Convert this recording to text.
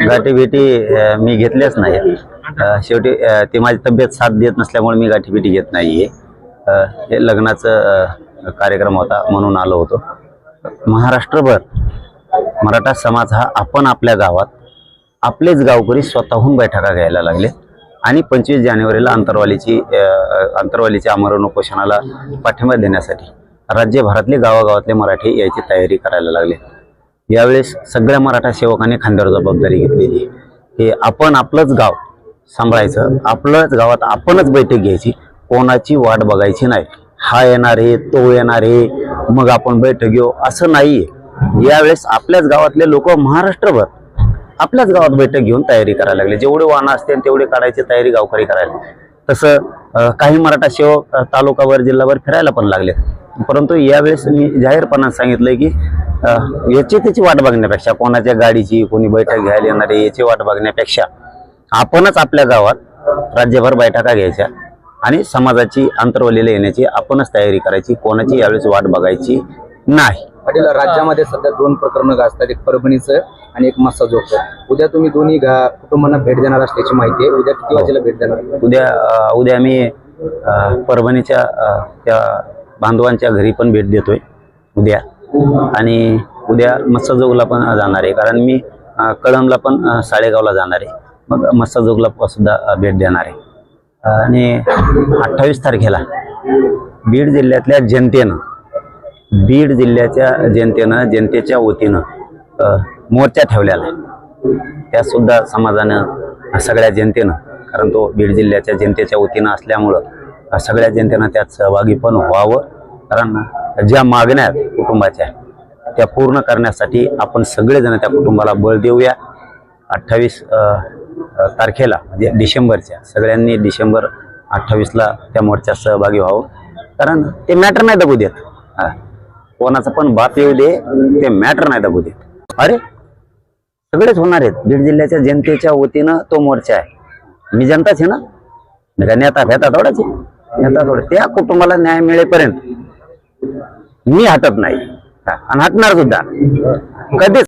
गाठी भेटी मी घेतल्याच नाही. शेवटी ते माझी तब्येत साथ देत नसल्यामुळे मी गाठी भेटी घेत नाहीये. हे लग्नाचं कार्यक्रम होता म्हणून आलो होतो. महाराष्ट्रभर मराठा समाज हा आपण आपल्या गावात आपलेच गावकरी स्वतःहून बैठका घ्यायला लागले. आणि पंचवीस जानेवारीला अंतरवालीची आंतरवालीच्या अंतरवालीच्या आमरण उपोषणाला पाठिंबा देण्यासाठी राज्यभरातले गावागावातले मराठी यायची तयारी करायला लागले. यावेळेस सगळ्या मराठा सेवकांनी खांद्यावर जबाबदारी घेतलेली की आपण आपलंच गाव सांभाळायचं आपलंच गावात आपणच बैठक घ्यायची कोणाची वाट बघायची नाही. हा येणार आहे तो येणार आहे मग आपण बैठक घेऊ असं नाहीये. यावेळेस आपल्याच गावातले लोक महाराष्ट्रभर आपल्याच गावात बैठक घेऊन तयारी करायला लागले. जेवढे वाहनं असतील तेवढे काढायची तयारी गावकरी करायला तसं काही मराठा सेवक तालुकावर जिल्हाभर फिरायला पण लागले परंतु यावेळेस मी जाहीरपणाने सांगितलंय की याची त्याची वाट बघण्यापेक्षा कोणाच्या गाडीची कोणी बैठक घ्यायला येणार आहे याची वाट बघण्यापेक्षा आपणच आपल्या गावात राज्यभर बैठका घ्यायच्या आणि समाजाची अंतरवलीला येण्याची आपणच तयारी करायची कोणाची यावेळेस वाट बघायची नाही. पाटील राज्यामध्ये सध्या दोन प्रकरणं गाजतात एक परभणीचं आणि एक मस्साजोगचं उद्या तुम्ही दोन्ही कुटुंबांना भेट देणार असल्याची माहिती आहे. उद्या किती वाजेला भेट देणार? उद्या उद्या मी अ, परभणीच्या त्या बांधवांच्या घरी पण भेट देतोय उद्या. आणि उद्या मत्स्यजोगला पण जाणार आहे. कारण मी कळमला कळंबला पण साडेगावला जाणार आहे. मग मत्स्यजोगला सुद्धा भेट देणार आहे. आणि अठ्ठावीस तारखेला बीड जिल्ह्यातल्या जनतेनं बीड जिल्ह्याच्या जनतेनं जनतेच्या वतीनं मोर्चा ठेवलेला आहे. सुद्धा समाजानं सगळ्या जनतेनं कारण तो बीड जिल्ह्याच्या जनतेच्या वतीनं असल्यामुळं सगळ्या जनतेनं त्यात सहभागी पण व्हावं. कारण ज्या मागण्या आहेत कुटुंबाच्या त्या पूर्ण करण्यासाठी आपण सगळेजण त्या कुटुंबाला बळ देऊया. अठ्ठावीस तारखेला म्हणजे डिसेंबरच्या सगळ्यांनी डिसेंबर अठ्ठावीसला त्या मोर्चात सहभागी व्हावं. कारण ते मॅटर नाही दबू देत. हा. कोणाचा पण बाप येऊ दे ते मॅटर नाही दबू देत. अरे सगळेच होणार आहेत. बीड जिल्ह्याच्या जनतेच्या वतीनं तो मोर्चा आहे. मी जनताच आहे ना? मी काय नेता फेता थोडाच आहे. नेता थोडा. त्या कुटुंबाला न्याय मिळेपर्यंत. मी हटत नाही. आणि हटणार सुद्धा. कधीच